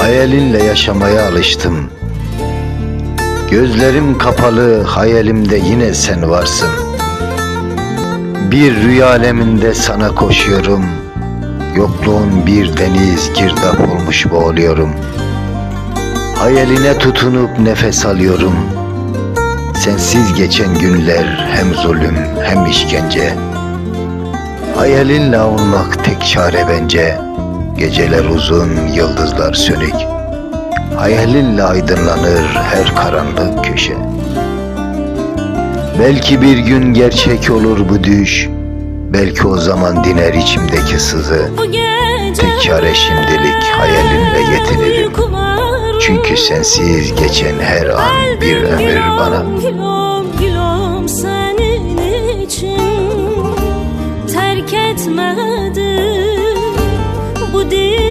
Hayalinle yaşamaya alıştım. Gözlerim kapalı, hayalimde yine sen varsın. Bir rüya aleminde sana koşuyorum. Yokluğun bir deniz girdap olmuş boğuluyorum. Hayaline tutunup nefes alıyorum. Sensiz geçen günler hem zulüm hem işkence. Hayalinle avunmak tek çare bence. Geceler uzun, yıldızlar sönük. Hayalinle aydınlanır her karanlık köşe. Belki bir gün gerçek olur bu düş. Belki o zaman diner içimdeki sızı. Tek çare şimdilik hayalinle yetinirim. Çünkü sensiz geçen her an bir ömür bana. Senin için terk etmedim.